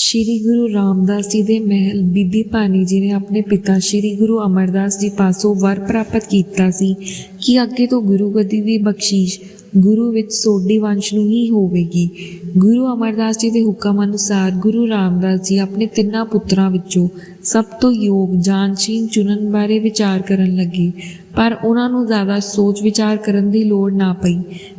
ਸ਼੍ਰੀ ਗੁਰੂ ਰਾਮਦਾਸ ਜੀ ਦੇ ਮਹਿਲ ਬੀਬੀ ਭਾਨੀ ਜੀ ਨੇ ਆਪਣੇ ਪਿਤਾ ਸ਼੍ਰੀ ਗੁਰੂ ਅਮਰਦਾਸ ਜੀ ਪਾਸੋਂ ਵਰ ਪ੍ਰਾਪਤ ਕੀਤਾ ਸੀ ਕਿ ਅੱਗੇ ਤੋਂ ਗੁਰੂ ਗੱਦੀ ਦੀ ਬਖਸ਼ੀਸ਼ ਗੁਰੂ ਵਿੱਚ ਸੋਢੀ ਵੰਸ਼ ਨੂੰ ਹੀ ਹੋਵੇਗੀ। ਗੁਰੂ ਅਮਰਦਾਸ ਜੀ ਦੇ ਹੁਕਮ ਅਨੁਸਾਰ ਗੁਰੂ ਰਾਮਦਾਸ ਜੀ ਆਪਣੇ ਤਿੰਨਾਂ ਪੁੱਤਰਾਂ ਵਿੱਚੋਂ ਸਭ ਤੋਂ ਯੋਗ ਜਾਨਸ਼ੀਨ ਚੁਣਨ ਬਾਰੇ ਵਿਚਾਰ ਕਰਨ ਲੱਗੇ। ਪਰ ਉਹਨਾਂ ਨੂੰ ਜ਼ਿਆਦਾ ਸੋਚ ਵਿਚਾਰ ਕਰਨ ਦੀ ਲੋੜ ਨਾ ਪਈ।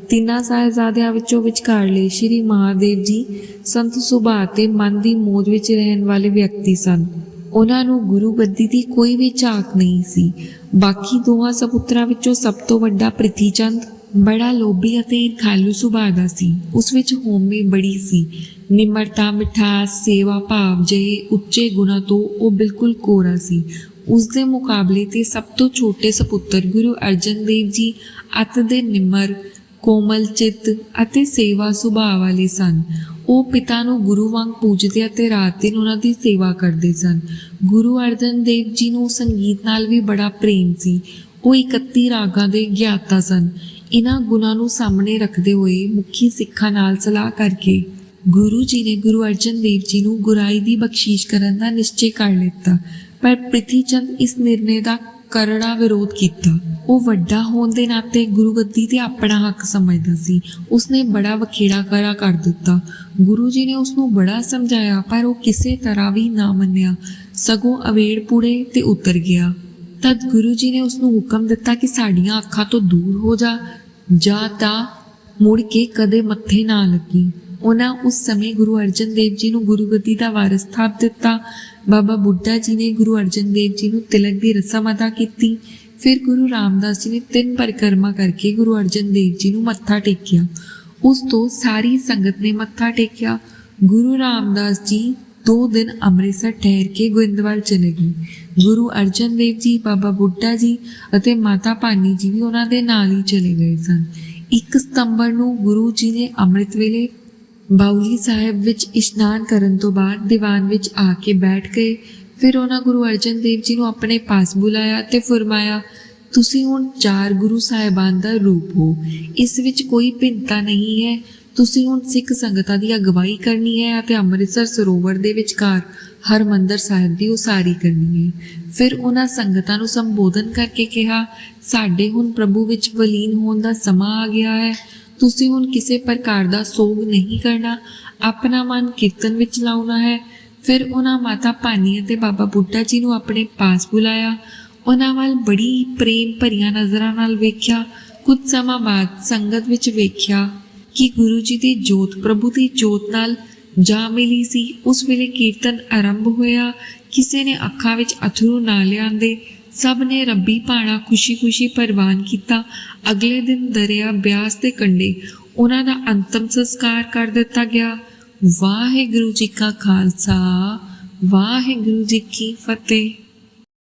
ਤਿੰਨਾਂ ਸਾਹਿਬਜ਼ਾਦਿਆਂ ਵਿੱਚੋਂ ਵਿਚਕਾਰਲੇ ਸ਼੍ਰੀ ਮਹਾਦੇਵ ਜੀ ਸੰਤ ਸੁਭਾਅ ਤੇ ਮਨ ਦੀ ਮੋਜ ਵਿੱਚ ਰਹਿਣ ਵਾਲੇ ਵਿਅਕਤੀ ਸਨ। ਉਹਨਾਂ ਨੂੰ ਗੁਰੂ ਗੱਦੀ ਦੀ ਕੋਈ ਵੀ ਝਾਕ ਨਹੀਂ ਸੀ। ਬਾਕੀ ਦੋਹਾਂ ਸਪੁੱਤਰਾਂ ਵਿੱਚੋਂ ਸਭ ਤੋਂ ਵੱਡਾ ਪ੍ਰਿਥੀ ਚੰਦ ਬੜਾ ਲੋਭੀ ਅਤੇ ਖਾਲੂ ਸੁਭਾਅ ਦਾ ਸੀ। ਉਸ ਵਿੱਚ ਹੋਮੇ ਬੜੀ ਸੀ। ਨਿਮਰਤਾ, ਮਿਠਾਸ, ਸੇਵਾ, ਭਾਵ ਜਿਹੇ ਉੱਚੇ ਗੁਣਾਂ ਤੋਂ ਉਹ ਬਿਲਕੁਲ ਕੋਰਾ ਸੀ। ਉਸ ਦੇ ਮੁਕਾਬਲੇ ਤੇ ਸਭ ਤੋਂ ਛੋਟੇ ਸਪੁੱਤਰ ਗੁਰੂ ਅਰਜਨ ਦੇਵ ਜੀ ਅਤ ਦੇ ਨਿਮਰ, ਕੋਮਲ ਚਿੱਤ ਅਤੇ ਸੇਵਾ ਸੁਭਾਅ ਵਾਲੇ ਸਨ। ਉਹ ਪਿਤਾ ਨੂੰ ਗੁਰੂ ਵਾਂਗ ਪੂਜਦੇ ਅਤੇ ਰਾਤ ਦਿਨ ਉਹਨਾਂ ਦੀ ਸੇਵਾ ਕਰਦੇ ਸਨ। ਗੁਰੂ ਅਰਜਨ ਦੇਵ ਜੀ ਨੂੰ ਸੰਗੀਤ ਨਾਲ ਵੀ ਬੜਾ ਪ੍ਰੇਮ ਸੀ। ਉਹ 31 ਰਾਗਾਂ ਦੇ ਗਿਆਤਾ ਸਨ। ਇਹਨਾਂ ਗੁਣਾਂ ਨੂੰ ਸਾਹਮਣੇ ਰੱਖਦੇ ਹੋਏ ਮੁਖੀ ਸਿੱਖਾਂ ਨਾਲ ਸਲਾਹ ਕਰਕੇ ਗੁਰੂ ਜੀ ਨੇ ਗੁਰੂ ਅਰਜਨ ਦੇਵ ਜੀ ਨੂੰ ਗੁਰਾਈ ਦੀ ਬਖਸ਼ੀਸ਼ ਕਰਨ ਦਾ ਨਿਸ਼ਚੈ ਕਰ ਲਿੱਤਾ। ਪਰ ਪ੍ਰਿਥੀ ਚੰਦ ਇਸ ਨਿਰਣੇ ਦਾ ਕਰੜਾ ਵਿਰੋਧ ਕੀਤਾ। ਉਹ ਵੱਡਾ ਹੋਣ ਦੇ ਨਾਤੇ ਗੁਰੂ ਗੱਦੀ ਤੇ ਆਪਣਾ ਹੱਕ ਸਮਝਦਾ ਸੀ। ਉਸਨੇ ਬੜਾ ਵਖੇੜਾ ਕਰਾ ਕਰ ਦਿੱਤਾ। ਗੁਰੂ ਜੀ ਨੇ ਉਸ ਨੂੰ ਬੜਾ ਸਮਝਾਇਆ, ਪਰ ਉਹ ਕਿਸੇ ਤਰ੍ਹਾਂ ਵੀ ਨਾ ਮੰਨਿਆ। ਸਗੋਂ ਅਵੇੜ ਪੁੜੇ ਤੇ ਉਤਰ ਗਿਆ। ਤਦ ਗੁਰੂ ਜੀ ਨੇ ਉਸ ਨੂੰ ਹੁਕਮ ਦਿੱਤਾ ਕਿ ਸਾਡੀਆਂ ਅੱਖਾਂ ਤੋਂ ਦੂਰ ਹੋ ਜਾ। ਜਾਂ ਤਾਂ ਮੁੜ ਕੇ ਕਦੇ ਮੱਥੇ ਨਾ ਲੱਗੀ। ਉਹਨਾਂ ਉਸ ਸਮੇਂ ਗੁਰੂ ਅਰਜਨ ਦੇਵ ਜੀ ਨੂੰ ਗੁਰੂ ਦਾ ਵਾਰਸ ਥਾਪ ਦਿੱਤਾ। ਬਾਬਾ ਬੁੱਢਾ ਜੀ ਨੇ ਗੁਰੂ ਅਰਜਨ ਦੇਵ ਜੀ ਨੂੰ ਤਿਲਕ ਦੀ ਰਸਮ ਅਦਾ ਕੀਤੀ। ਫਿਰ ਗੁਰੂ ਰਾਮਦਾਸ ਜੀ ਨੇ ਤਿੰਨ ਪਰਿਕਰਮਾ ਕਰਕੇ ਗੁਰੂ ਅਰਜਨ ਦੇਵ ਜੀ ਨੂੰ ਮੱਥਾ ਟੇਕਿਆ। ਉਸ ਤੋਂ ਸਾਰੀ ਸੰਗਤ ਨੇ ਮੱਥਾ ਟੇਕਿਆ। ਗੁਰੂ ਰਾਮਦਾਸ ਜੀ ਦੋ ਦਿਨ ਅੰਮ੍ਰਿਤਸਰ ਠਹਿਰ ਕੇ ਗੋਇੰਦਵਾਲ ਚਲੇ ਗਏ। ਗੁਰੂ ਅਰਜਨ ਦੇਵ ਜੀ, ਬਾਬਾ ਬੁੱਢਾ ਜੀ ਅਤੇ ਮਾਤਾ ਭਾਨੀ ਜੀ ਵੀ ਉਹਨਾਂ ਦੇ ਨਾਲ ਹੀ ਚਲੇ ਗਏ ਸਨ। 1 ਸਤੰਬਰ ਨੂੰ ਗੁਰੂ ਜੀ ਨੇ ਅੰਮ੍ਰਿਤ ਵੇਲੇ ਬਾਉਲੀ ਸਾਹਿਬ ਵਿੱਚ ਇਸ਼ਨਾਨ ਕਰਨ ਤੋਂ ਬਾਅਦ ਦੀਵਾਨ ਵਿੱਚ ਆ ਕੇ ਬੈਠ ਗਏ। ਫਿਰ ਉਹਨਾਂ ਗੁਰੂ ਅਰਜਨ ਦੇਵ ਜੀ ਨੂੰ ਆਪਣੇ ਪਾਸ ਬੁਲਾਇਆ ਤੇ ਫਰਮਾਇਆ, ਤੁਸੀਂ ਹੁਣ ਚਾਰ ਗੁਰੂ ਸਾਹਿਬਾਨ ਦਾ ਰੂਪ ਹੋ। ਇਸ ਵਿੱਚ ਕੋਈ ਭਿੰਨਤਾ ਨਹੀਂ ਹੈ। ਤੁਸੀਂ ਹੁਣ ਸਿੱਖ ਸੰਗਤਾਂ ਦੀ ਅਗਵਾਈ ਕਰਨੀ ਹੈ ਅਤੇ ਅੰਮ੍ਰਿਤਸਰ ਸਰੋਵਰ ਦੇ ਵਿਚਕਾਰ ਹਰਮੰਦਰ ਸਾਹਿਬ ਦੀ ਉਸਾਰੀ ਕਰਨੀ ਹੈ। ਫਿਰ ਉਹਨਾਂ ਸੰਗਤਾਂ ਨੂੰ ਸੰਬੋਧਨ ਕਰਕੇ ਕਿਹਾ, ਸਾਡੇ ਹੁਣ ਪ੍ਰਭੂ ਵਿੱਚ ਵਲੀਨ ਹੋਣ ਦਾ ਸਮਾਂ ਆ ਗਿਆ ਹੈ। ਤੁਸੀਂ ਹੁਣ ਕਿਸੇ ਪ੍ਰਕਾਰ ਦਾ ਸੋਗ ਨਹੀਂ ਕਰਨਾ। ਆਪਣਾ ਮਨ ਕੀਰਤਨ ਵਿੱਚ ਲਾਉਣਾ ਹੈ। ਫਿਰ ਉਹਨਾਂ ਮਾਤਾ ਭਾਨੀ ਅਤੇ ਬਾਬਾ ਬੁੱਢਾ ਜੀ ਨੂੰ ਆਪਣੇ ਪਾਸ ਬੁਲਾਇਆ। ਉਹਨਾਂ ਵੱਲ ਬੜੀ ਪ੍ਰੇਮ ਭਰੀਆਂ ਨਜ਼ਰਾਂ ਨਾਲ ਵੇਖਿਆ। ਕੁਝ ਸਮਾਂ ਬਾਅਦ ਸੰਗਤ ਵਿੱਚ ਵੇਖਿਆ ਕਿ ਗੁਰੂ ਜੀ ਦੀ ਜੋਤ, ਪ੍ਰਭੂ ਦੀ ਜੋਤ ਨਾਲ ਜਾ ਮਿਲੀ ਸੀ। ਉਸ ਵੇਲੇ ਕੀਰਤਨ ਆਰੰਭ ਹੋਇਆ। ਕਿਸੇ ਨੇ ਅੱਖਾਂ ਵਿੱਚ ਅਥਰੂ ਨਾ ਲਿਆਂਦੇ। ਸਭ ਨੇ ਰੱਬੀ ਭਾਣਾ ਖੁਸ਼ੀ-ਖੁਸ਼ੀ ਪ੍ਰਵਾਨ ਕੀਤਾ। ਅਗਲੇ ਦਿਨ ਦਰਿਆ ਬਿਆਸ ਦੇ ਕੰਢੇ ਉਹਨਾਂ ਦਾ ਅੰਤਮ ਸੰਸਕਾਰ ਕਰ ਦਿੱਤਾ ਗਿਆ। ਵਾਹਿਗੁਰੂ ਜੀ ਕਾ ਖਾਲਸਾ, ਵਾਹਿਗੁਰੂ ਜੀ ਕੀ ਫਤਿਹ।